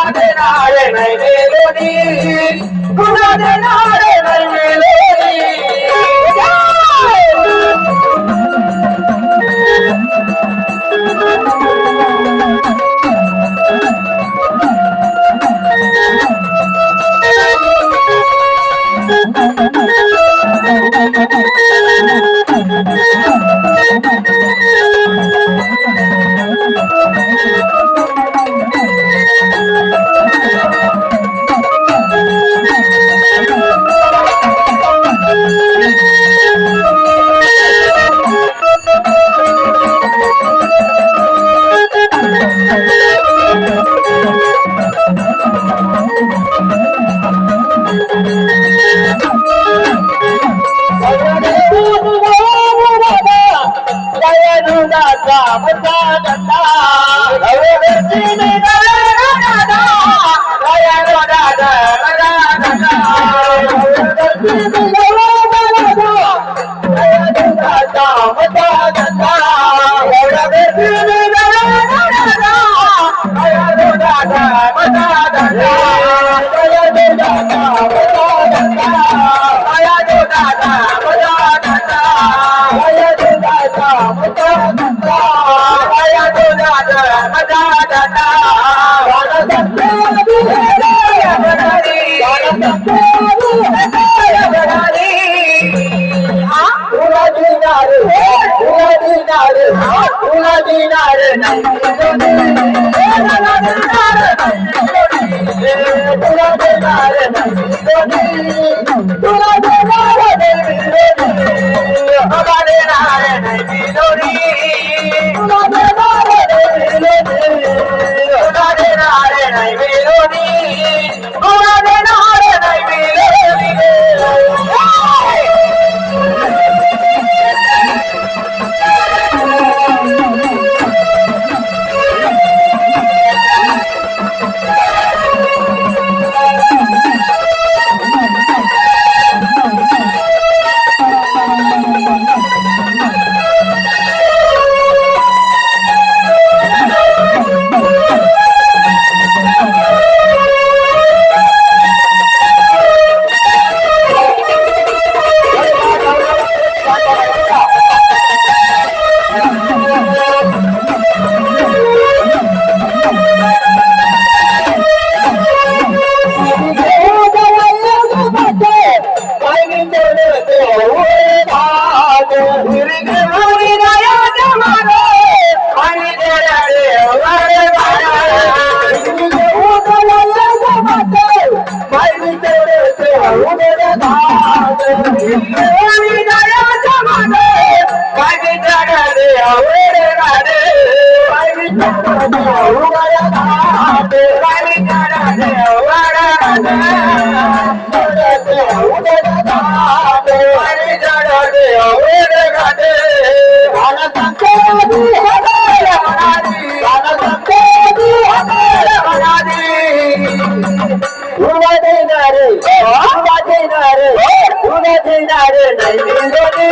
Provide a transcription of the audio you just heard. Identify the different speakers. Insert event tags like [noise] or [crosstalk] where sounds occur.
Speaker 1: देणार नाही मेलोडी तुला देणार नाही मेलोडी 动不 [laughs] நாடு உலகி நாடு உலகி நாடு உலகி நாடு உனதினாரு நைமிலோதி